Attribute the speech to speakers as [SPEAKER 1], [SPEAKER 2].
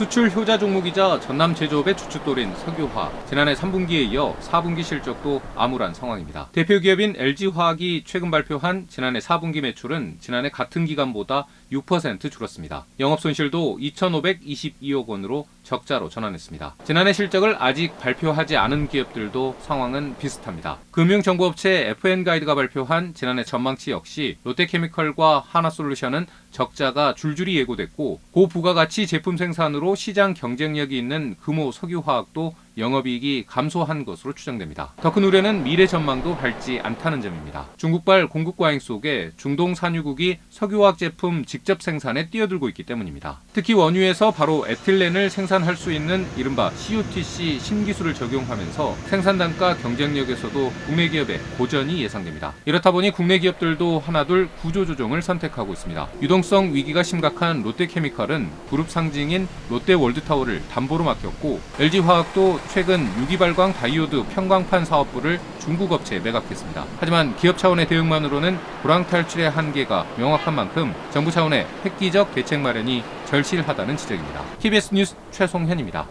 [SPEAKER 1] 수출 효자 종목이자 전남 제조업의 주축돌인 석유화학. 지난해 3분기에 이어 4분기 실적도 암울한 상황입니다. 대표 기업인 LG화학이 최근 발표한 지난해 4분기 매출은 지난해 같은 기간보다 6% 줄었습니다. 영업 손실도 2,522억 원으로 적자로 전환했습니다. 지난해 실적을 아직 발표하지 않은 기업들도 상황은 비슷합니다. 금융정보업체 FN가이드가 발표한 지난해 전망치 역시 롯데케미컬과 하나솔루션은 적자가 줄줄이 예고됐고 고부가가치 제품 생산으로 시장 경쟁력이 있는 금호 석유화학도 영업이익이 감소한 것으로 추정됩니다. 더 큰 우려는 미래 전망도 밝지 않다는 점입니다. 중국발 공급 과잉 속에 중동 산유국이 석유화학 제품 직접 생산에 뛰어들고 있기 때문입니다. 특히 원유에서 바로 에틸렌을 생산할 수 있는 이른바 CUTC 신기술을 적용하면서 생산 단가 경쟁력에서도 국내 기업의 고전이 예상됩니다. 이렇다 보니 국내 기업들도 하나둘 구조 조정을 선택하고 있습니다. 유동성 위기가 심각한 롯데케미칼은 그룹 상징인 롯데월드타워를 담보로 맡겼고 LG화학도 최근 유기발광 다이오드 평광판 사업부를 중국 업체에 매각했습니다. 하지만 기업 차원의 대응만으로는 불황 탈출의 한계가 명확한 만큼 정부 차원의 획기적 대책 마련이 절실하다는 지적입니다. TBS 뉴스 최송현입니다.